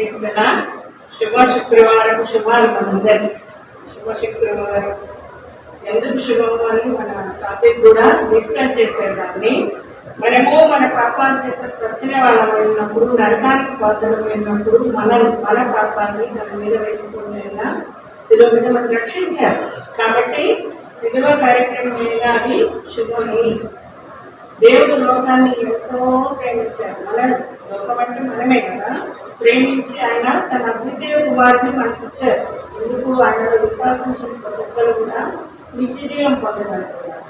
క్రీస్తుల శుభ శుక్రవారం శుభాలు మనందరికీ శుభ శుక్రవారం. ఎందుకు శుభము అని మన సాత్విక్ కూడా డిస్కస్ చేసేదాన్ని మనము మన పాపాల చేత చచ్చిన వాళ్ళం అయినప్పుడు నరకానికి పాత్రలు అయినప్పుడు మన మన పాపాన్ని మన మీద వేసుకునేలా శిలువ మీద మనం రక్షించారు కాబట్టి శిలువ కార్యక్రమం మీద అది శుభమే. దేవుడు లోకాన్ని ఎంతో ప్రేమించారు మన లోకం అంటే మనమే కదా. ప్రేమించి ఆయన తన అద్వితీయ కుమారుని మనకు ఇచ్చారు ఎందుకు ఆయన విశ్వాసం ప్రతి ఒక్కరు కూడా నిత్యజీవం పొందగలుగుతారు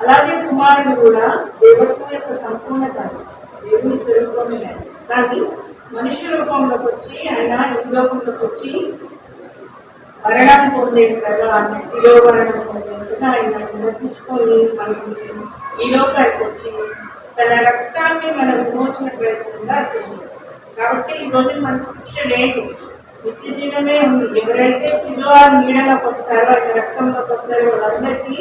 అలాగే కుమారుడు కూడా దేవత్వం యొక్క సంపూర్ణత దేవుని స్వరూపమే. ఆయన. కానీ మనిషి రూపంలోకి వచ్చి ఆయన ఈ లోకంలోకి వచ్చి మరణం పొందేది కదా. అంటే మరణం పొందేది ఆయన నటించుకొని మనకి ఈ లోకానికి వచ్చి తన రక్తాన్ని మన విమోచన ప్రయత్నంగా అర్పించారు. కాబట్టి ఈ రోజు మనకు శిక్ష లేదు. నిత్య జీవమే ఉంది. ఎవరైతే శిలో నీడలోకి వస్తారో ఆయన రక్తంలోకి వస్తారో వాళ్ళందరికీ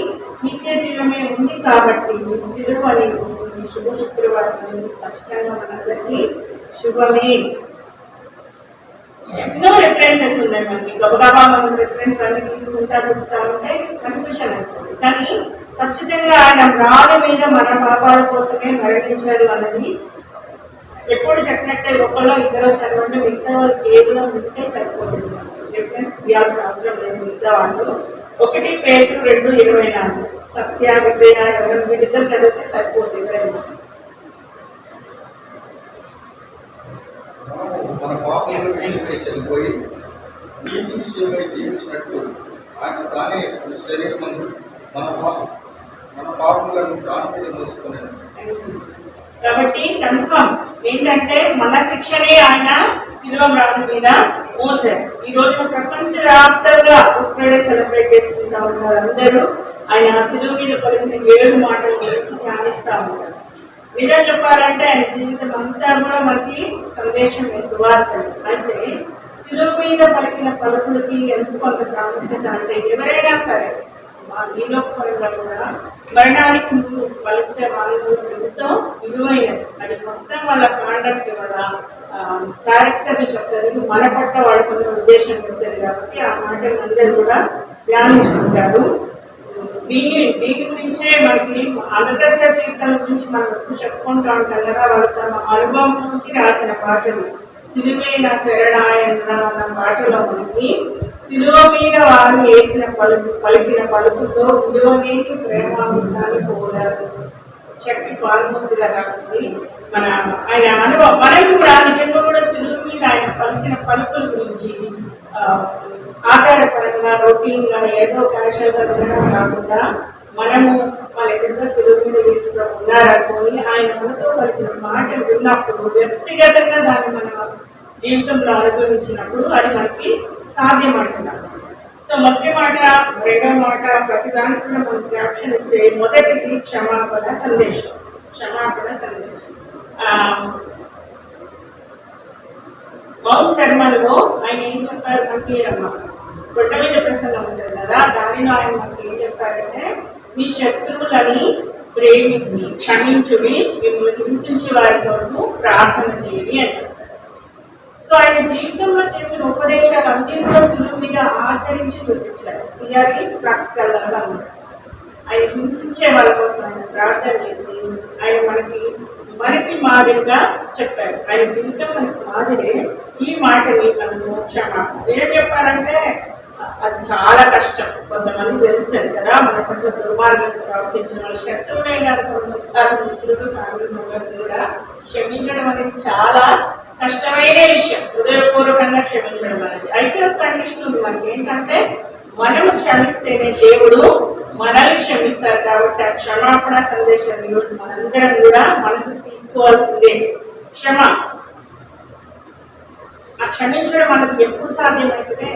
నిత్య జీవమే ఉంది కాబట్టి శిలువ అనేది శుభ శుక్రవారం ఖచ్చితంగా మనందరికీ శుభమే. ఎన్నో రిఫరెన్సెస్ ఉన్నాయి మనకి. గబగబా మనం రిఫరెన్స్ అన్ని తీసుకుంటా చూస్తూ ఉంటే కన్ఫ్యూషన్ అవుతుంది కానీ ఖచ్చితంగా ఆయన రాళ్ళ మీద మన పాపాల కోసమే మరణించాడు అన్నది ఎప్పుడు చెప్పినట్టే ఒకళ్ళు ఇద్దరు చదవండి మిగతా వాళ్ళు కేవలం వింటే సరిపోతుంది. రిఫరెన్స్ తీయాల్సిన అవసరం లేదు. మిగతా వాళ్ళు ఒకటి పేరు రెండు ఇరవై నాలుగు. సత్య విజయ ఎవరు వీళ్ళిద్దరు చదివితే సరిపోతుంది. మన పాపల విషయమై చనిపోయి నీతి విషయమై జీవించినట్టు ఆయన తానే తన శరీరం మన పాప మన పాపములను దాని మీద మోసుకున్నాను కాబట్టి కన్ఫర్మ్ ఏంటంటే మన శిక్షనే ఆయన శిలువ రాళ్ళ మీద మోసారు ఈ రోజు ప్రపంచ వ్యాప్తంగా గుడ్ ఫ్రైడే సెలబ్రేట్ చేసుకుంటా ఉన్నారు అందరూ. ఆయన శిలువ మీద పలికిన ఏడు మాటల గురించి ధ్యానిస్తా ఉన్నారు. నిజం చెప్పాలంటే ఆయన జీవితం అంతా కూడా మనకి సందేశం సువార్తలు అయితే శిలువ మీద పలికిన పలుకులకి ఎందుకు కొంత ప్రాముఖ్యత? అంటే ఎవరైనా సరే మా నీలో కూడా మరణానికి ముందు పలిచే వాళ్ళు ఎంతో విలువైనది అది మొత్తం వాళ్ళ కాండక్ట్ వాళ్ళ క్యారెక్టర్ని చెప్తుంది మన పట్ల వాళ్ళకున్న ఉద్దేశం చెప్తుంది కాబట్టి ఆ మాటలు అందరూ కూడా ధ్యానించుకుంటారు. దీన్ని దీని గురించే మనకి అనదశ జీవితాల గురించి మనం ఎప్పుడు చెప్పుకుంటూ ఉంటాం కదా వాళ్ళు తమ అనుభవం నుంచి రాసిన పాటలు. సిలువైన శరణాయన అన్న పాటలో మనకి సిలువ మీద వారు వేసిన పలుకు పలికిన పలుకుతో విలువనేకి ప్రేమామృతాన్ని పోరాడు చెప్పి పాల్గొందిగా రాసింది మన ఆయన అనుభవం మనం కూడా నిజంగా కూడా సిలువ మీద ఆయన పలికిన పలుకుల గురించి ఆచారపరంగా రొటీన్గా ఏదో క్యాషువల్గా తినడం కాకుండా మనము మన ఎదురుగా సిలువ మీద వేసుకుని ఉన్నారనుకొని ఆయన మనతో పలికిన మాటలు విన్నప్పుడు వ్యక్తిగతంగా దాన్ని మన జీవితంలో అనుభవించినప్పుడు అది మనకి సాధ్యం సో మొదటి మాట రెండవ మాట ప్రతి దానికి కూడా మనం క్యాప్షన్ ఇస్తే మొదటిది క్షమాపణ సందేశం. క్షమాపణ సందేశం. ఆ, శర్మలో ఆయన ఏం చెప్పారు? మనకి అమ్మ గొడ్డ మీద ప్రసంగం ఉంటుంది కదా దానిలో ఆయన మనకి ఏం చెప్పారంటే మీ శత్రువులని ప్రేమి క్షమించుడి మిమ్మల్ని హింసించే వారి కొరకు ప్రార్థన చేయండి అని చెప్పారు సో ఆయన జీవితంలో చేసిన ఉపదేశాలు అన్ని కూడా సులువు మీద ఆచరించి చూపించారు. తీయాలి ప్రాక్టికల్ లాగా ఆయన హింసించే వాళ్ళ కోసం ఆయన ప్రార్థన చేసి ఆయన మనకి మనకి మాదిరిగా చెప్పారు. ఆయన జీవితం మనకి మాదిరే. ఈ మాటని మనము క్షమాపణ ఏం చెప్పారంటే అది చాలా కష్టం. కొంతమంది తెలుస్తుంది కదా మన పట్ల దుర్మార్గం ప్రవర్తించిన వాళ్ళ. శత్రువులే కాదు కొన్నిసార్లు మిత్రులు ఫ్యామిలీ కూడా క్షమించడం అనేది చాలా కష్టమైన విషయం. హృదయపూర్వకంగా క్షమించడం అనేది. అయితే ఒక కండిషన్ ఉంది మనకి. ఏంటంటే మనం క్షమిస్తేనే దేవుడు మనల్ని క్షమిస్తారు కాబట్టి ఆ క్షమాపణ సందేశం మనందరం కూడా మనసు తీసుకోవాల్సిందే. క్షమ. ఆ క్షమించడం మనకు ఎప్పుడు సాధ్యమవుతుంది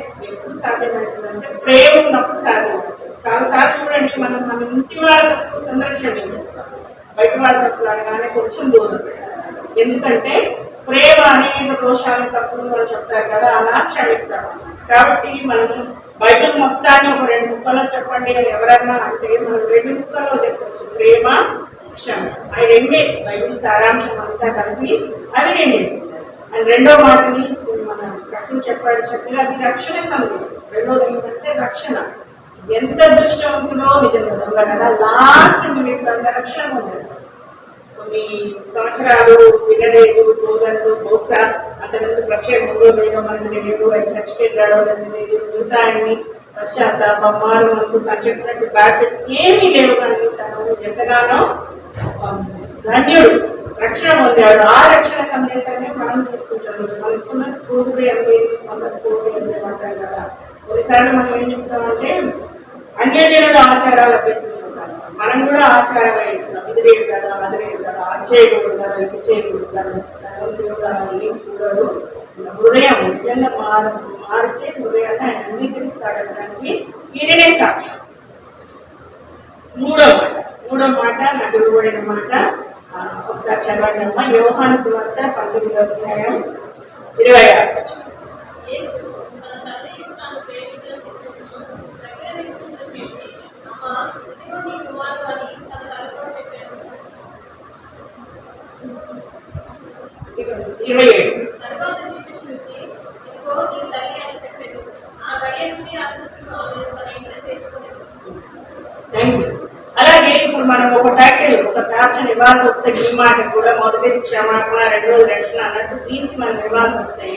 ఎప్పుడు సాధ్యమవుతుంది. అంటే ప్రేమ ఉన్నప్పుడు సాధ్యమవుతుంది. చాలాసార్లు చూడండి మనం మన ఇంటి వాళ్ళ తప్పు తొందరగా క్షమించేస్తాం. బయట వాళ్ళ తప్పులు అనగానే కొంచెం దూరం ఎందుకంటే ప్రేమ అనేక దోషాలు తప్పులు అని చెప్తారు కదా అలా క్షమిస్తాం. కాబట్టి మనం బయట మొత్తాన్ని ఒక రెండు ముక్కలో చెప్పండి అని ఎవరన్నా అంటే మనం రెండు ముక్కల్లో చెప్పచ్చు. ప్రేమ క్షమ. అవి రెండే. బయట సారాంశం అంతా కలిపి అవి రెండే. అండ్ రెండో మాటని మన ప్రశ్న చెప్పాడు చెప్పిన అది రక్షణ సందేశం. రెండోది ఏంటంటే రక్షణ. ఎంత దృష్టవంతుడో నిజంగా దొంగ లాస్ట్ మినిట్ దాకా రక్షణ పొందాడు కొన్ని సంవత్సరాలు వినలేదు బోధనలు బహుశా అంతకుముందు ప్రత్యేక ఉందో లేదో మనకు తెలియదు ఆయన చర్చకి వెళ్ళాడో లేదు మిగతా ఆయన్ని మారు మనసు తను చెప్పినట్టు బ్యాట్ ఏమీ లేవు కానీ తను ఎంతగానో ధన్యుడు. రక్షణ పొందాడు. ఆ రక్షణ సందేశాన్ని మనం తీసుకుంటాము. మనం సున్నతి పూర్వే అంటే మొదటి పూర్వే అంటే అంటాం కదా. కొన్నిసార్లు మనం ఏం చెప్తామంటే అన్యజనుల ఆచారాలు అభ్యసించుకుంటాం మనం కూడా ఆచారాలు ఇస్తాం ఇది లేదు కదా అది లేదు కదా అది చేయకూడదు కదా ఇది చేయకూడదు కదా అని చెప్తాను దేవుడు అలా ఏం చూడడు? హృదయం నిజంగా మారు మారితే హృదయాన్ని ఆయన అంగీకరిస్తాడనడానికి ఈయననే సాక్ష్యం. మూడో మాట. మూడో మాట నటుడు ఇవ్వబడిన మాట. ఒకసారి చదవండి అమ్మా. యోహాను సువార్త పంతొమ్మిదో అధ్యాయం ఇరవై ఆరు వచనం. యేసు తన తల్లియు తాను ప్రేమించిన శిష్యులను దగ్గర నిలుచున్న వ్యక్తి, అమ్మా, ఇదిగో నీ కుమారుడు అని తన తల్లితో చెప్పాడు. ఇరవై ఏడు తరువాత శిష్యుడు చూసి, ఇదిగో నీ తల్లి అని చెప్పాడు. ఆ గడియ నుండి ఆ శిష్యుడు ఆమెను తన ఇంట చేర్చుకునేది. థ్యాంక్ యూ అలాగే ఇప్పుడు మనం ఒక టైటిల్ ఒక క్యాప్షన్ ఇవ్వాల్సి వస్తే ఈ మాట కూడా మొదటిది క్షమాపణ రెండోది రక్షణ అన్నట్టు దీనికి మనం ఇవ్వాల్సి వస్తే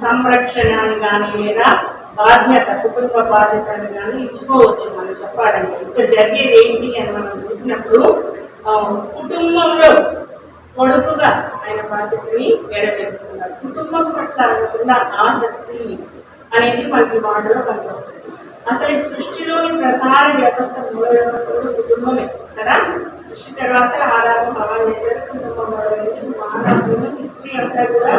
దీనికి సంరక్షణ కానీ లేదా బాధ్యత కుటుంబ బాధ్యతను కానీ ఇచ్చుకోవచ్చు మనం చెప్పాలంటే. ఇక్కడ జరిగేది ఏంటి అని మనం చూసినప్పుడు కుటుంబంలో కొడుకుగా ఆయన బాధ్యతని నెరవేరుస్తున్నారు. కుటుంబం పట్ల అనుకున్న ఆసక్తి అనేది మనకి ఈ మాటలో కనబడుతుంది అసలు ఈ సృష్టిలోని ప్రధాన వ్యవస్థ మూల వ్యవస్థ కూడా కుటుంబమే. కదా? సృష్టి తర్వాత ఆదాయం హవాలు చేశారు. కుటుంబం హిస్టరీ అంతా కూడా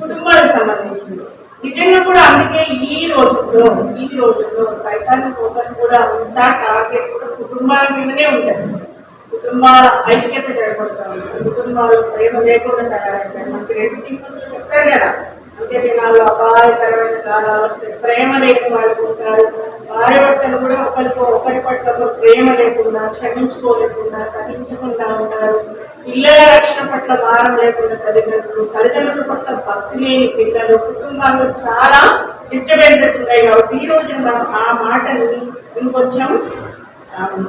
కుటుంబాలకు సంబంధించింది. నిజంగా కూడా అందుకే ఈ రోజుల్లో ఈ రోజుల్లో సైతాన్ ఫోకస్ కూడా అంతా టార్గెట్ కూడా కుటుంబాల మీదనే ఉంటుంది. కుటుంబాల ఐక్యత జరగబడతా ఉంది కుటుంబాలు ప్రేమ లేకుండా తయారవుతాయి. మనకి రెండు తింపులు చెప్తారు కదా. అంతే దినాల్లో అపాయకరమైన కాలాలు వస్తాయి. ప్రేమ లేని వాళ్ళు ఉంటారు. భార్యభర్తలు కూడా ఒకరితో ఒకరి పట్ల ప్రేమ లేకుండా క్షమించుకోలేకుండా సహించకుండా ఉంటారు. పిల్లల రక్షణ పట్ల భారం లేకుండా తల్లిదండ్రులు తల్లిదండ్రుల పట్ల భక్తి లేని పిల్లలు కుటుంబాల్లో చాలా డిస్టర్బెన్సెస్ ఉన్నాయి కాబట్టి ఈ రోజు మనం ఆ మాటని ఇంకొంచెం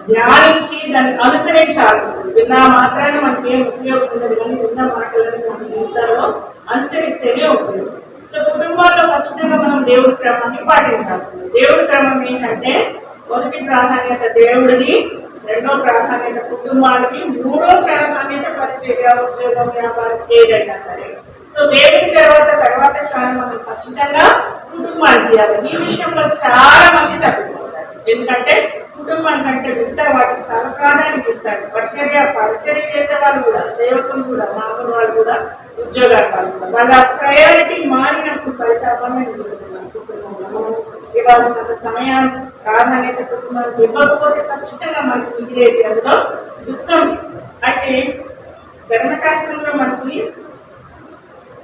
ధ్యానించి దాన్ని అనుసరించాల్సి ఉంటుంది విన్న మాత్రాన్ని మనకి ఏం ఉపయోగం ఉండదు కానీ విన్న మాటలను మన జీవితాల్లో అనుసరిస్తేనే ఉపయోగం. సో కుటుంబాల్లో ఖచ్చితంగా మనం దేవుడి క్రమాన్ని పాటించాల్సింది. దేవుడి క్రమం ఏంటంటే మొదటి ప్రాధాన్యత దేవుడిని రెండో ప్రాధాన్యత కుటుంబానికి మూడో ప్రాధాన్యత పరిచయ ఉద్యోగం వ్యాపారం ఏదైనా సరే. సో దేవుడి తర్వాత తర్వాత స్థానం మనం ఖచ్చితంగా కుటుంబానికి ఇవ్వాలి. ఈ విషయంలో చాలా మంది తగ్గిపోతారు ఎందుకంటే కుటుంబం కంటే మిగతా వాటికి చాలా ప్రాధాన్యత ఇస్తారు. పరిచర్య పరిచర్య చేసే వాళ్ళు కూడా సేవకులు కూడా మామూలు వాళ్ళు కూడా ఉద్యోగాల వాళ్ళు కూడా. వాళ్ళ ప్రయారిటీ మారినప్పుడు పరితాపమే కుటుంబంలో ఇవ్వాల్సినంత సమయాన్ని ప్రాధాన్యత కుటుంబానికి ఇవ్వకపోతే ఖచ్చితంగా మనకు మిగిలేది అందులో దుఃఖం. అయితే ధర్మశాస్త్రంలో మనకి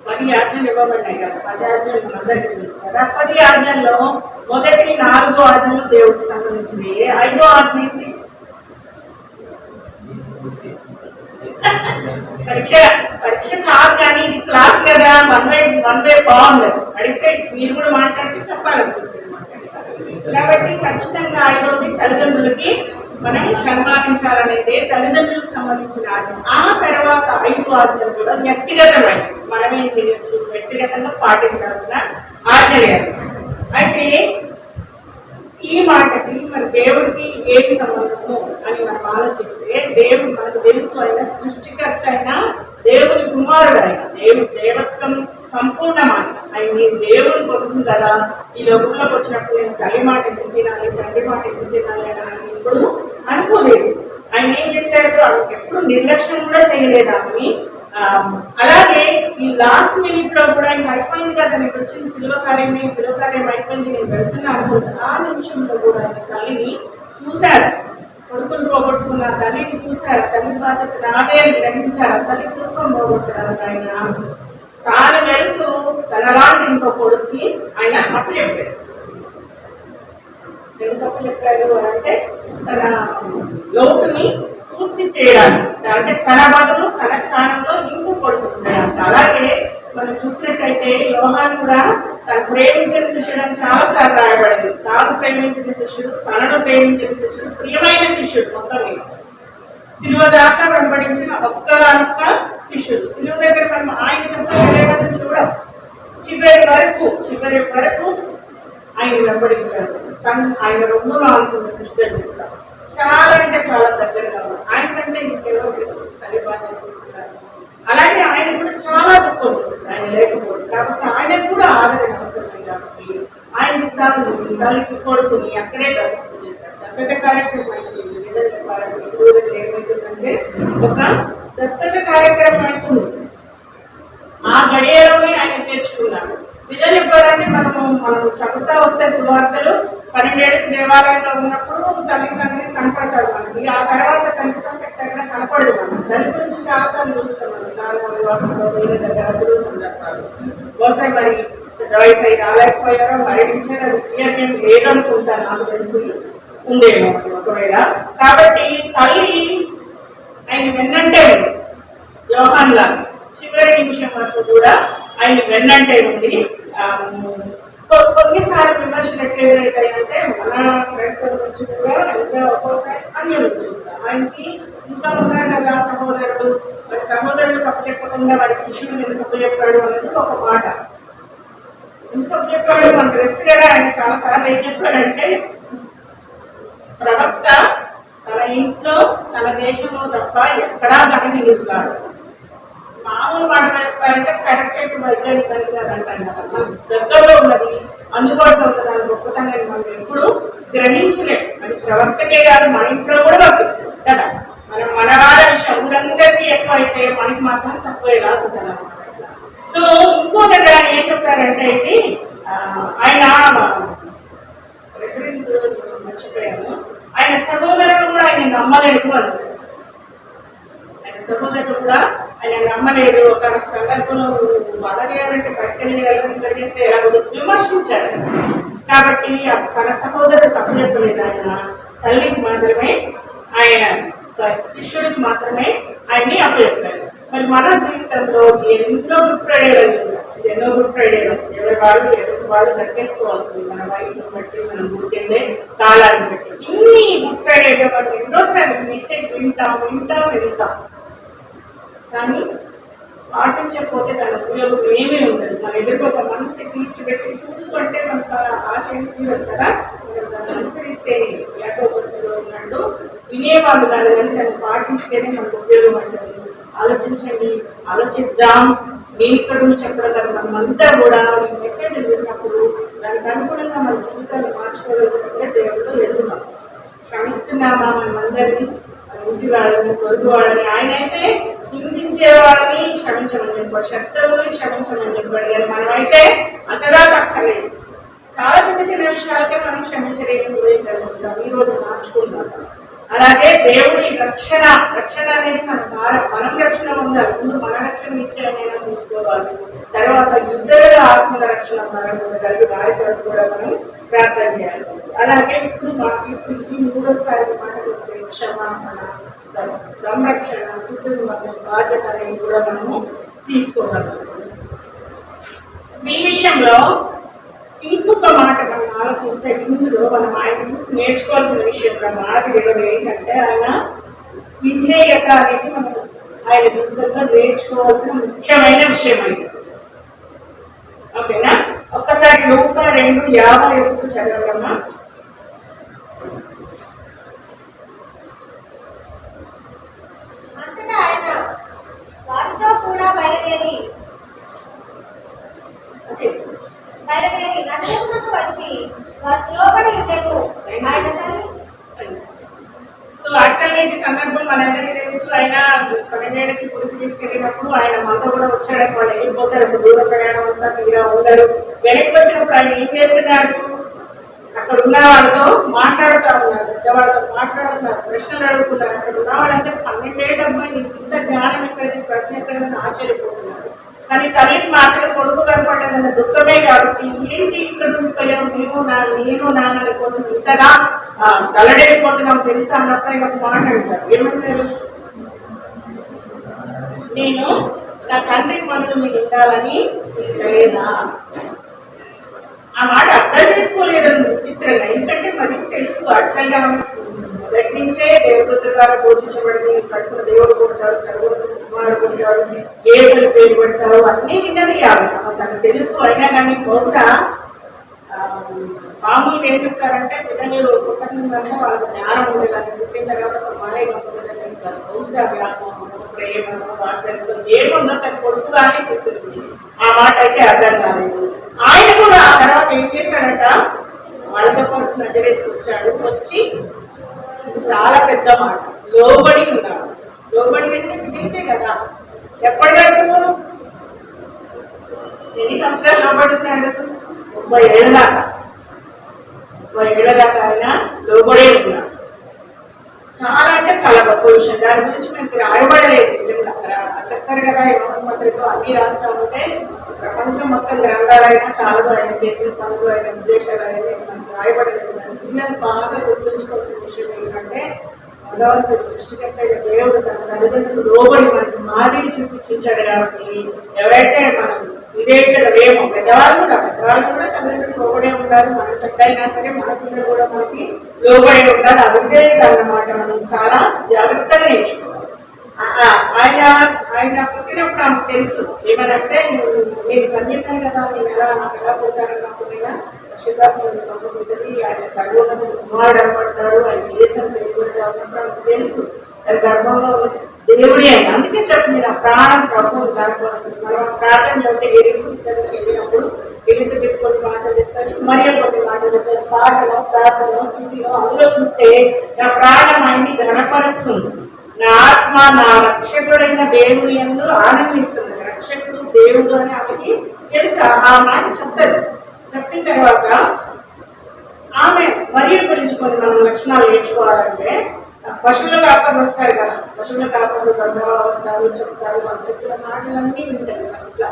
పది ఆజ్ఞలు ఇవ్వబడ్డాయి కదా పది ఆజ్ఞలు అందరికీ తెలుసు కదా పది ఆజ్ఞల్లో మొదటి నాలుగో ఆజ్ఞలు దేవుడికి సంబంధించినవి ఐదో ఆజ్ఞ ఏంటి? పరీక్ష పరీక్ష కాదు కానీ ఇది క్లాస్ కదా వన్ వే వన్ వే బాగుంది. అడిగితే మీరు కూడా మాట్లాడితే చెప్పాలనిపిస్తుంది. కాబట్టి ఖచ్చితంగా ఐదవది తల్లిదండ్రులకి మనం సన్మానించాలనేదే తల్లిదండ్రులకు సంబంధించిన ఆజ్ఞ. ఆ తర్వాత ఐదు ఆజ్ఞలు కూడా వ్యక్తిగతమైనవి మనం ఏం చేయొచ్చు వ్యక్తిగతంగా పాటించాల్సిన ఆజ్ఞలే అయితే ఈ మాటకి మన దేవుడికి ఏమి సంబంధము అని మనం ఆలోచిస్తే దేవుడు మనకు తెలుసు అయిన సృష్టికర్త అయినా దేవుని కుమారుడు ఆయన దేవుడు దేవత్వం సంపూర్ణమైన. ఆయన నేను దేవుడు కొడుతుంది కదా. ఈ లోకంలోకి వచ్చినప్పుడు నేను తల్లి మాట ఎందుకు తినాలి తండ్రి మాట ఎందుకు తినాలి అని ఇప్పుడు అనుకోలేదు. ఆయన ఏం చేశాడు ఆమెకి ఎప్పుడు నిర్లక్ష్యం కూడా చేయలేదు ఆమెని. అలాగే ఈ లాస్ట్ మినిట్లో కూడా ఇంకా అయిపోయింది కదా నీకు వచ్చింది సిల్వ కార్యమే సిల్వ కార్యం అయిపోయింది నేను వెళ్తున్నాను అనుకుంటా ఆ నిమిషంలో కూడా ఆయన తల్లిని చూశారు. కొడుకులు పోగొట్టుకున్న తల్లిని చూశారు. తల్లి బాధ్యత నాదే అని గ్రహించారు. తల్లి దుఃఖం పోగొట్టడానికి ఆయన. తాను వెళ్తూ తనలాంటి ఇంకో కొడుక్కి ఆయన అప్పు చెప్పారు ఎందుకు అంటే తన లోటుని పూర్తి చేయడానికి అంటే తన బదులు తన స్థానంలో ఇంకో కొడుకు అలాగే మనం చూసినట్టయితే యోహాన్ కూడా తను ప్రేమించిన శిష్యుడు చాలా సార్లు రాయబడింది. తాను ప్రేమించిన శిష్యుడు తనను ప్రేమించిన శిష్యుడు ప్రియమైన శిష్యుడు మొత్తం మీద. సిలువ దాకా వెంబడించిన ఒక్కగానొక్క శిష్యుడు. సిలువ దగ్గర మనం ఆయన తప్ప చూడం. చివరి వరకు చివరి వరకు ఆయన వెంబడించాడు. తను ఆయన రెండు అనుకున్న శిష్యుడు కూడా. చాలా అంటే చాలా దగ్గరగా ఉన్నారు. ఆయన కంటే ఇంకెవరో తల్లి బాధ అనిపిస్తున్నారు అలాగే ఆయన కూడా చాలా దుఃఖం ఉంటుంది ఆయన లేకపోతే కాబట్టి ఆయనకు కూడా ఆదరణ అవసరమే కాబట్టి ఆయన తాను తల్లికి కొడుకుని అక్కడే ప్రయత్నం చేశారు. దత్తత కార్యక్రమం అయింది ఏమవుతుందంటే ఒక దత్తత కార్యక్రమం అవుతుంది ఆ గడియలోనే ఆయన చేర్చుకున్నారు. నిజం చెప్పాలంటే మనము మనం చదువుతా వస్తే సువార్తలు పన్నెండేళ్ళకి దేవాలయంలో ఉన్నప్పుడు తల్లి తండ్రి కనపడతాడు మనకి. ఆ తర్వాత తండ్రి శక్తి అక్కడ కనపడదు మనం తల్లి గురించి చాలాసార్లు చూస్తాం మనం నాలుగు వేరే దగ్గర అసలు సందర్భాలు. బహుశా మరి పెద్ద వయసు అయి రాలేకపోయారో మరణించారో అది క్లియర్ ఏం లేదనుకుంటాను నాకు తెలిసి ఉందేమో ఒకవేళ. కాబట్టి తల్లి ఆయన వెన్నంటే ఉంది. చివరి నిమిషం వరకు కూడా ఆయన వెన్నంటే ఉంది. కొన్నిసార్లు విమర్శలు ఎట్లా అంటే మన క్రైస్తవుల నుంచి కూడా ఇంకా ఒక్కోసారి అన్యుల నుంచి కూడా ఆయనకి ఇంకా ఉన్నారు కదా సహోదరుడు మరి సహోదరుడు తప్పు చెప్పకుండా వారి శిష్యుడు ఎందుకు తప్పు చెప్పాడు అనేది ఒక మాట. ఎందుకు తప్పు చెప్పాడు? మనకు తెలుసు కదా ఆయన చాలా సార్లు ఏం చెప్పాడంటే ప్రవక్త తన ఇంట్లో తన దేశంలో తప్ప ఎక్కడా దాని నిలుపుతాడు మామూలు మాట కరెక్ట్ వైద్యాన్ని పనికిరాదు కదా. దగ్గరలో ఉన్నది అందుబాటులో ఉన్న దాని గొప్పతనాన్ని మనం ఎప్పుడు గ్రహించలేము అది ప్రవర్తకే కాదు మన ఇంట్లో కూడా వర్తిస్తుంది కదా. మనం మన వాళ్ళ విషయం ఊరందరికీ ఎక్కువ అయితే మనకి మాత్రం తక్కువే కాదు సో ఇంకో దగ్గర ఏం చెప్తారంటే ఇది ఆయన రెఫరెన్స్ మర్చిపోయాను. ఆయన సహోదరుడు కూడా ఆయన నమ్మలేదు అంటారు. ఆయన కూడా ఆయన నమ్మలేదు. ఒక సందర్భంలో బాధ చేయాలంటే బయటకెళ్ళి వెళ్ళడం చేస్తే విమర్శించాడు. కాబట్టి తన సహోదరుడు తప్పు చెప్పలేదు ఆయన. తల్లికి మాత్రమే ఆయన శిష్యుడికి మాత్రమే ఆయన్ని అప్పచెప్పారు మరి మన జీవితంలో ఎన్నో గుడ్ ఫ్రైడే ఎన్నో గుడ్ ఫ్రైడే ఎవరి వాళ్ళు ఎవరికి వాళ్ళు నడిపేసుకోవాల్సింది మన వయసును బట్టి మనం గుర్తిండే కాలాన్ని బట్టి. ఇన్ని గుడ్ ఫ్రైడే మనం ఎన్నోసార్లు మెసేజ్ వింటాం వింటాం వింటాం. కానీ పాటించకపోతే దాని ఉపయోగం ఏమీ ఉండదు. మన ఎదురుగా ఒక మంచి ఫీస్ట్ పెట్టి చూడు అంటే మనకు ఆశ ఉంటుంది కదా? మనం దాన్ని అనుసరిస్తేనే ఏకోపతిలో వినేవాళ్ళు దాని కానీ దాన్ని పాటించితేనే మనకు ఉపయోగం ఉంటుంది ఆలోచించండి ఆలోచిద్దాం. నేను ఇక్కడ నుంచి చెప్పడం మనమంతా కూడా ఈ మెసేజ్ విన్నప్పుడు దానికి అనుగుణంగా మన జీవితాన్ని మార్చుకోగలుగుతుంటే దేవుడు ఎదుగుతాం క్షమిస్తున్నామా మనమందరినీ ఇంటి వాళ్ళని పొరుగు వాళ్ళని. ఆయన అయితే హింసించే వాళ్ళని క్షమించమని చెప్పాడు శత్రువుని క్షమించమని చెప్పాడు కానీ మనమైతే అంతగా తక్కలేదు చాలా చిన్న చిన్న విషయాలకే మనం క్షమించలేని గురింటాం ఈ రోజు మార్చుకుంటాం అలాగే దేవుడి రక్షణ రక్షణ అనేది మన భారం. మనం రక్షణ పొందాలి. ముందు మన రక్షణ నిశ్చయమైనా తీసుకోవాలి. తర్వాత యుద్ధ ఆత్మల రక్షణ మనం పొందగలిగి వారి కూడా మనం ప్రార్థన చేయాల్సి అలాగే ఇప్పుడు మాకు ఇప్పుడు మూడోసారి మనకు వస్తే క్షమాపణ సం- సంరక్షణ కుటుంబం బాధ్యత అనేది కూడా మనము తీసుకోవాల్సి ఉంటుంది మీ విషయంలో ఇంకొక మాట మనం ఆలోచిస్తే ఇందులో మనం ఆయన చూసి నేర్చుకోవాల్సిన విషయం మాట ఇరవై ఏంటంటే ఆయన విధేయత అనేది మనం ఆయన జీవితంలో నేర్చుకోవాల్సిన ముఖ్యమైన విషయం అయింది ఓకేనా? ఒక్కసారి నూట రెండు యాభై ఒకటి ఆయన వారితో కూడా బయలుదేరి బయలుదేరి నగరమునకు వచ్చి వారి లోపలి ఆయన తల్లి. సో యాక్చువల్గా ఈ సందర్భం మనందరికీ తెలుసు. ఆయన పన్నెండేళ్ళకి గుడికి తీసుకెళ్ళినప్పుడు ఆయన మనతో కూడా వచ్చాడు వాళ్ళు వెళ్ళిపోతారు దూర ప్రయాణం అంతా తీరా ఉండరు వెనక్కి వచ్చినప్పుడు ఆయన ఏం చేస్తున్నాడు? అక్కడ ఉన్న వాళ్ళతో మాట్లాడుతూ ఉన్నారు పెద్దవాళ్ళతో మాట్లాడుతున్నారు ప్రశ్నలు అడుగుతున్నారు. అక్కడ ఉన్న వాళ్ళంతా పన్నెండేళ్ళ అబ్బాయి ఇంత జ్ఞానం ఎక్కడిది ప్రజ్ఞ ఎక్కడిదని ఆశ్చర్యపోతున్నారు. కానీ తల్లికి మాత్రం కొడుకు కనపడలేదన్న దుఃఖమే కాబట్టి ఏంటి ఇక్కడ ఉండిపోయావు? నేను నా నేను నాన్న కోసం ఇంతగా తలడైపోతున్నాం తెలుసా అన్నప్పుడు ఇక మాట్లాడతారు ఏమంటారు? నేను నా తండ్రి పనులు మీకు ఉండాలని లేదా? ఆ మాట అర్థం చేసుకోలేదని చిత్రంగా ఎందుకంటే మనకి తెలుసు యాక్చువల్గా మొదటి నుంచే దేవదూత ద్వారా బోధించబడింది కడుపున దేవుడు కొంటారు సర్వోత్తమ కుమారుడు ఏ ఏసులు పేరు పెడతారు అన్నీ విన్నది ఆవిడ తనకు తెలుసు అయినా కానీ బహుశా ఆ, మామూలుగా ఏం చెప్తారంటే పిల్లలు పుట్టకముందంటే వాళ్ళకి జ్ఞానం ఉండేదాన్ని పుట్టిన తర్వాత ఒక మాయ బహుశా వ్యాపారం ప్రేమ వాసనతో ఏముందో తన కొడుకుగానే చూసింది. ఆ మాట అయితే అర్థం కాలేదు. ఆయన కూడా ఆ తర్వాత ఏం చేశాడట? వాళ్ళతో పాటు నజరేకి వచ్చాడు. వచ్చి చాలా పెద్ద మాట. లోబడి ఉన్నాడు లోబడి అంటే విధింతే కదా. ఎప్పటి వరకు ఎన్ని సంవత్సరాలు లోబడి ఉన్నాడు ముప్పై ఏళ్ళ దాకా. ముప్పై ఏళ్ళ దాకా ఆయన లోబడే ఉన్నాడు. చాలా అంటే చాలా గొప్ప విషయం. దాని గురించి మేము రాయబడలేదు నిజంగా. చెప్తారు కదా యోగ అన్ని రాస్తా ఉంటే ప్రపంచం మొత్తం గ్రంథాలైనా చాలా ఆయన చేసిన పనులు ఆయన ఉద్దేశాలు అనేది రాయబడలేదు పిల్లలు బాగా గుర్తుంచుకోవాల్సిన విషయం ఏంటంటే భగవంతుడు సృష్టికర్త దేవుడు తన తల్లిదండ్రులు లోబడి మనకు మాదిరి చూపించాడు కాబట్టి ఎవరైతే మనం వివేకలు లేమో పెద్దవాళ్ళు కూడా పెద్దవాళ్ళు కూడా తల్లిదండ్రులు లోబడే ఉంటారు మనం పెద్ద అయినా సరే మన పిల్లలు కూడా మనకి లోబడి ఉంటారు అదే అన్నమాట మనం చాలా జాగ్రత్తగా నేర్చుకోవాలి. ఆయన ఆయన పుట్టినప్పుడు ఆమెకు తెలుసు. ఏమనంటే మీరు నేను కదా నేను ఎలా నాకు ఎలా పుట్టారన్నప్పుడుగా శుభాత్మను పంపుతుంది ఆయన సర్వోన్నత కుమారుడు అనబడతాడు ఆయన దేశం తెలుసు అది గర్భంలో దేవుడే ఆయన అందుకే చెప్పింది నా ప్రాణం ప్రభు దానికోసం మనం ప్రార్థన చేస్తే వెళ్ళినప్పుడు ఎలిసబెత్ కొన్ని మాటలు చెప్తారు మరియు కొన్ని మాటలు పాటలో ప్రార్థనలో స్థితిలో అందులో చూస్తే నా ప్రాణం ఆయన్ని ఘనపరుస్తుంది నా ఆత్మ నా రక్షకుడైన దేవుని ఎందు ఆనందిస్తుంది రక్షకుడు దేవుడు అని ఆమెకి తెలుసా. ఆ మాట చెప్తారు. చెప్పిన తర్వాత ఆమె మరియు గురించి కొన్ని మనం లక్షణాలు నేర్చుకోవాలంటే పశువుల కాపర్లు వస్తారు కదా పశువుల కాపర్లు గర్భాలు వస్తారు చెప్తారు వాళ్ళు చెప్పిన మాటలన్నీ ఉంటాయి అట్లా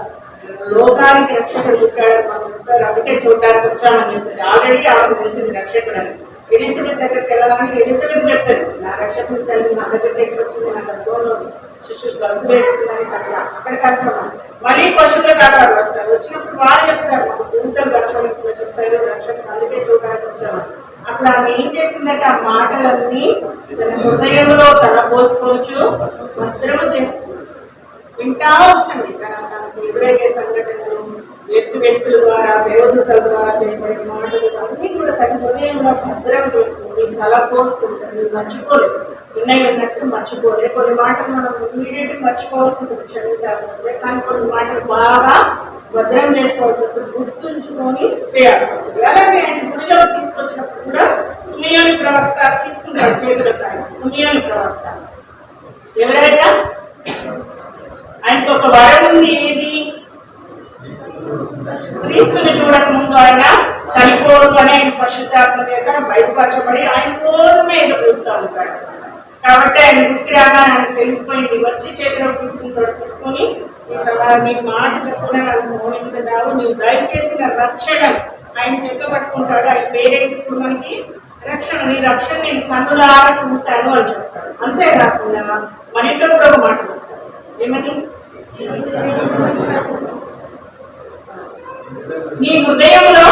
లోకానికి రక్షకుడు పుట్టాడు మనం చెప్తారు అందుకే చూడడానికి వచ్చామని చెప్తారు ఆల్రెడీ ఆమె తెలిసింది రక్షకుడు అని ఎలిసబెత్ దగ్గరికి వెళ్ళడానికి ఎలిసబెత్ చెప్తాడు నా రక్షకుడు తల్లి నా దగ్గర దగ్గర వచ్చింది నా గర్భంలో శిశువు గర్భం అట్లా అక్కడ కన్ఫర్మ్ మళ్ళీ పశువుల కాపాడు వస్తారు వచ్చినప్పుడు వాళ్ళు చెప్తారు మాకు దూతలు రక్షకుడు చెప్తారు దర్శనం అందుకే చూడడానికి వచ్చామని అప్పుడు ఆమె ఏం చేసిందంటే ఆ మాటలన్నీ తన హృదయంలో తల పోసుకోవచ్చు భద్రము చేస్తుంది. వింటా వస్తుంది. తన తనకు ఎదురయ్యే సంఘటనలు వ్యక్తి వ్యక్తుల ద్వారా దేవదూతల ద్వారా చేయబడిన మాటలు అన్నీ కూడా తన హృదయంలో భద్రం చేసుకుంది తల పోసుకుంటుంది మర్చిపోలేదు. ఉన్నాయి ఉన్నట్టు మర్చిపోలేదు. కొన్ని మాటలు మనం ఇమీడియట్ మర్చిపోవాల్సి ఉంటుంది క్షమించాల్సి వస్తుంది. కానీ కొన్ని మాటలు బాగా భద్రం చేసుకోవాల్సి వస్తుంది. గుర్తుంచుకొని చేయాల్సి వస్తుంది. అలాగే ఆయన గుడిలో తీసుకొచ్చినప్పుడు కూడా సుమయాని ప్రవక్త తీసుకుంటారు చేతులకు ఆయన సుమయాని ప్రవక్త. ఎవరైనా? ఆయనకు ఒక వరం ఉంది ఏది? క్రీస్తుని చూడక ముందు ఆయన చనిపోవడం అని ఆయన పరిశుద్ధాత్మ చేత బయటపరచబడి ఆయన కోసమే ఆయన చూస్తూ ఉంటాడు. కాబట్టి ఆయన గుర్తి ఆయన తెలిసిపోయింది వచ్చి చేతిలో తీసుకుంటాడు తీసుకొని ఈ సభ నీ మాట చెప్పుకునే నాకు మోహిస్తున్నావు నీవు దయచేసి నా రక్షణ ఆయన చెత్త పట్టుకుంటాడు. ఆయన పేరేంటి ఇప్పుడు మనకి రక్షణ నీ రక్షణ నేను కన్నులారా చూశాను అని చెప్తాడు. అంతేకాకుండా మన ఇంట్లో కూడా ఒక మాట చెప్తాడు ఏమని? నీ హృదయంలో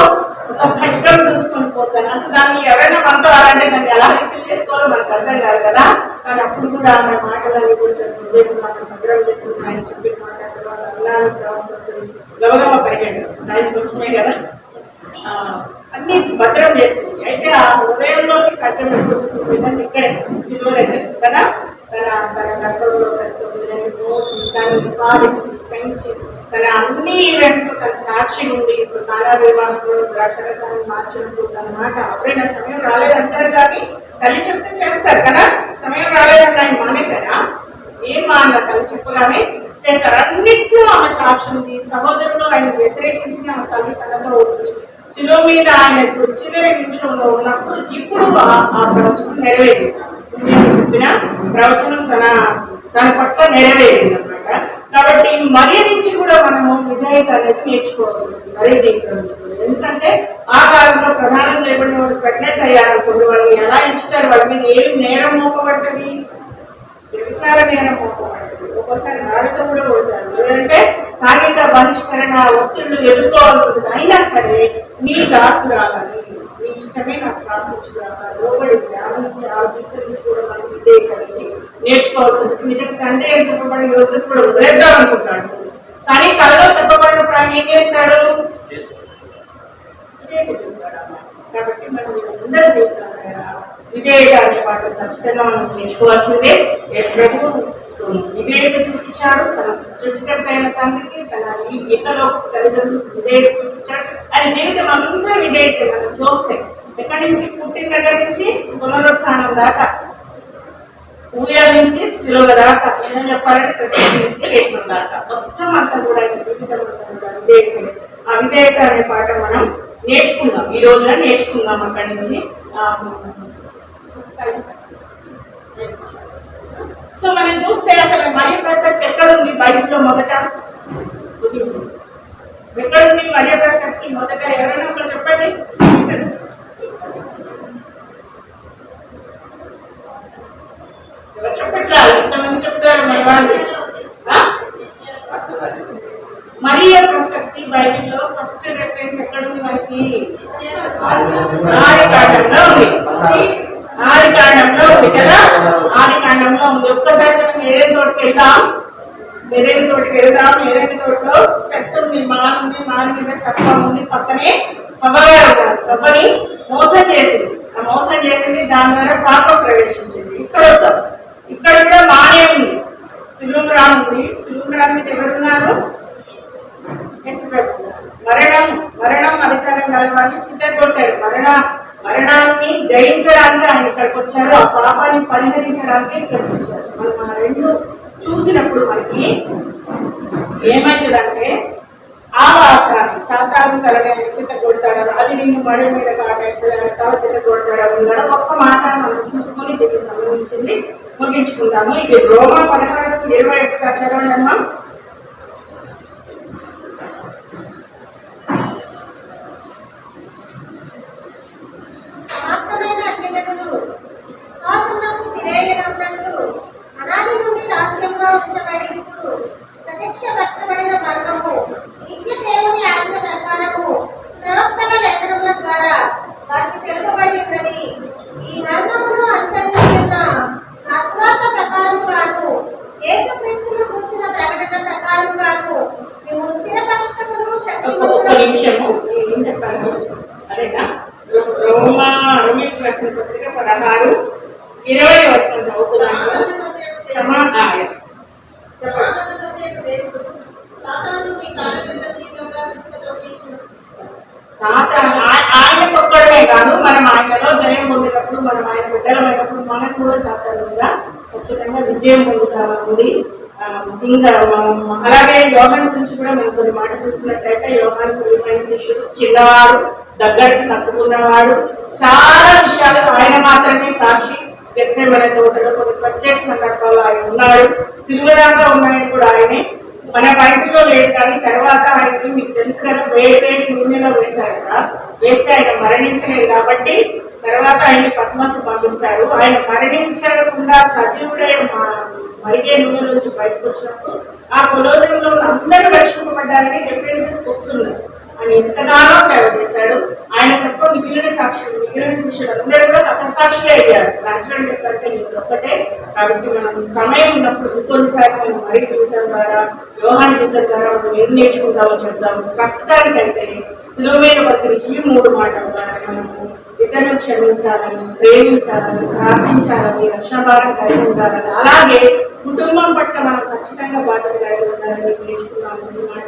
ఒక ఖడ్గం చూసుకొని పోతాను. అసలు దాన్ని ఎవరైనా మనతో అలాంటి దాన్ని ఎలా రిసీవ్ చేసుకోవాలో మనకు అర్థం కాదు కదా. కానీ అప్పుడు కూడా ఆమె మాటలన్నీ కూడా తన హృదయంలో భద్రం చేసింది ఆయన చెప్పిన మాట తర్వాత అల్లారు ప్రవక్త వస్తుంది గవగమ పరిగెడు దానికి కొంచెమే కదా. ఆ, అన్ని భద్రం చేసింది. అయితే ఆ హృదయంలోకి కట్టెలు ఎప్పుడు చూసుకుంటుందని ఇక్కడే శిలువ దగ్గర కదా. తన తన గతంలో తన మోసి దాన్ని పాలించి పెంచి తన అన్ని ఈవెంట్స్ తన సాక్షి ఉంది ఇప్పుడు కాలా వివాహంలో ద్రాక్షరసాన్ని మార్చినప్పుడు తన మాట అప్పుడైనా సమయం రాలేదంటారు కానీ తల్లి చెప్తే చేస్తారు కదా. సమయం రాలేదని ఆయన మానేశారా? ఏం మాన తల్లి చెప్పగానే చేశారు. అన్నిట్లో ఆమె సాక్షి ఉంది సహోదరులు ఆయన వ్యతిరేకించిన ఆమె తల్లి తనతో ఉంది. శిలో మీద ఆయన ఇప్పుడు చివరి నిమిషంలో ఉన్నప్పుడు ఇప్పుడు ఆ- ఆ ప్రవచనం నెరవేరింది. సూర్యుడు చెప్పిన ప్రవచనం తన తన పట్ల నెరవేరింది అనమాట కాబట్టి మరీ నుంచి కూడా మనము విధేయత అనేది నేర్చుకోవచ్చు మరి మరీ ఎందుకంటే ఆ కాలంలో ప్రధానం చేయబడిన వాళ్ళు ప్రెగ్నెంట్ అయ్యారనుకోండి వాళ్ళని ఎలా ఇచ్చుతారు? వాళ్ళ మీద ఏం నేరం మోపబడ్డది? విచార నేరం మోపబడ్డది. ఒక్కోసారి నాడుతో కూడా కొడతారు లేదంటే శారీరక బహిష్కరణ ఒత్తిళ్ళు ఎదుర్కోవాల్సి ఉంటుంది. అయినా సరే నీ దాసురాలని నీ ఇష్టమే నాకు ప్రార్థించుకురాగా లోబడి ధ్యానించి ఆ జీవితం నుంచి కూడా మనకి ఇదే కలిగి నేర్చుకోవాల్సి ఉంటుంది నిజంగా తండ్రి అని చెప్పబడిన యోసేపు కూడా వదిలేద్దాం అనుకుంటాడు కానీ కళలో చెప్పబడిన ఆయన ఏం చేస్తాడు? కాబట్టి మనం అందరూ జీవితాలు విధేయత అనే మాట ఖచ్చితంగా మనం నేర్చుకోవాల్సిందే. ఎస్ ప్రభు నివేదిక చూపించాడు. తన సృష్టికర్త అయిన తండ్రికి తన ఇతలో తల్లిదండ్రులు నివేదిక చూపించాడు. ఆయన జీవితం అంతా నివేదిక మనం చూస్తే ఎక్కడి నుంచి? పుట్టిన దగ్గర నుంచి పునరుత్నం దాకా. ఊయల నుంచి శిలువ దాకా నేను చెప్పాలంటే ప్రసిద్ధి నుంచి రేష్టం దాకా. మొత్తం అంతా కూడా ఆయన జీవితం అంతా విధేయత. ఆ విధేయత అనే పాట మనం నేర్చుకుందాం. ఈ రోజున నేర్చుకుందాం అక్కడి నుంచి. ఆ, సో మనం చూస్తే అసలు మరియ ప్రసాద్ ఎక్కడుంది బైబిల్లో మొదట? ఉదించేస్తాం ఎక్కడ ఉంది మరియ ప్రసక్తి మొదట? ఎవరైనా ఒకరు చెప్పండి. ఎవరు చెప్పట్లా ఇంతమంది చెప్తారు మన వాళ్ళు. మరియ ప్రసక్తి బైబిల్లో ఫస్ట్ రెఫరెన్స్ ఎక్కడుంది మనకి ఆది కాండంలో ఉంది. ఆది కాండంలో ఉంది. ఒక్కసారి మనం ఏదైనా తోటకి వెళ్దాం? వేరేవి తోటకి వెళ్దాం. వేరేవి తోటలో చెట్టు ఉంది మా ఉంది మాన్ మీద సర్పం ఉంది. పక్కనే పవ్వగారు ఉన్నారు పవ్వని మోసం చేసింది. ఆ మోసం చేసింది దాని ద్వారా పాపం ప్రవేశించింది. ఇక్కడ వద్దాం. ఇక్కడ కూడా మానే ఉంది. శిలువురాం ఉంది. శిలువురాం మీద ఎవరున్నారు? యేసుప్రభు మరణం మరణం అధికారం కలవాడిని చిత్తగొట్టాడు మరణ మరణాన్ని జయించడానికి ఆయన ఇక్కడికి వచ్చారు. ఆ పాపాన్ని పరిహరించడానికి ఇక్కడికి వచ్చారు. మనం ఆ రెండు చూసినప్పుడు మనకి ఏమైతుందంటే ఆ వాగ్దానం సాతాను తలని ఆయన అది నిన్ను మడి మీద కాటేస్తుంది ఆయన తల చిత్త కొడతాడు ఒక్క మాట మనం చూసుకొని దీనికి సంబంధించింది ముగించుకుంటాము ఇది రోమా పదహారు ఇరవై ఒకసారి చదవండి ఉంచబడి ఇప్పుడు ప్రత్యక్షపరచబడిన బంధము నిత్య దేవుని ఆజ్ఞ ప్రకారము ప్రవక్తల లేఖనముల ద్వారా వారికి తెలుపబడి ఉన్నది. ఈ మర్మమును అనుసరించి ఉన్న నా స్వార్థ ప్రకారముగాను యేసుక్రీస్తును కూర్చున్న ప్రకటన ప్రకారముగాను మేము స్థిరపరచుటకును పత్రిక పదహారు ఇరవై వచ్చిన చదువుతున్నాను. సమా ఆయన తొక్కడమే కాదు మనం ఆయనలో జయం పొందినప్పుడు మనం ఆయన బిడ్డలమైనప్పుడు మనకు కూడా సాధారణంగా ఖచ్చితంగా విజయం పొందుతామని ఆ, ఇంకా అలాగే యోగాన్ గురించి కూడా మనం కొన్ని మాట చూసినట్టయితే యోగాన్ ప్రియమైన శిష్యుడు చిన్నవాడు దగ్గరికి నత్తుకున్నవాడు చాలా విషయాలు ఆయన మాత్రమే సాక్షి. గెత్సేమనే తోటలో కొన్ని ప్రత్యేక సందర్భాల్లో ఆయన ఉన్నాడు. సిల్వరాగా ఉన్నాయని కూడా ఆయనే మన బైబిల్లో లేదు కానీ తర్వాత ఆయనకి మీకు తెలుసు కదా వేడి వేడి నూనెలో వేశారు కదా. వేస్తే ఆయన మరణించలేదు కాబట్టి తర్వాత ఆయన పద్మసు పంపిస్తారు. ఆయన మరణించకుండా సజీవుడే మరిగే నూనె నుంచి బయటకు వచ్చినప్పుడు ఆ కులోజంలో అందరూ రక్షింపబడ్డారని రిఫరెన్సెస్ బుక్స్ ఉన్నాయి. ఆయన ఎంతగానో సేవ చేశాడు. ఆయన తప్ప మిగిలిన సాక్షులు మిగిలిన శిష్యులు అందరూ కూడా కథసాక్షులే అయ్యారు. రాజమండ్రి కంటే ఒక్కటే. కాబట్టి మనం సమయం ఉన్నప్పుడు ఇంకొన్నిసారి మనం మరి జీవితం ద్వారా యోహాన్ జీవితం ద్వారా మనం ఏం నేర్చుకుంటామో చెప్తాము ప్రస్తుతానికంటే సులువైన బతికి ఈ మూడు మాటల ద్వారా మనము ఇతరులు క్షమించాలని ప్రేమించాలని ప్రార్థించాలని రక్షణభారం కలిగి ఉండాలని అలాగే కుటుంబం పట్ల మనం ఖచ్చితంగా బాధ్యత కలిగి ఉండాలని నేర్చుకున్నాము. మాట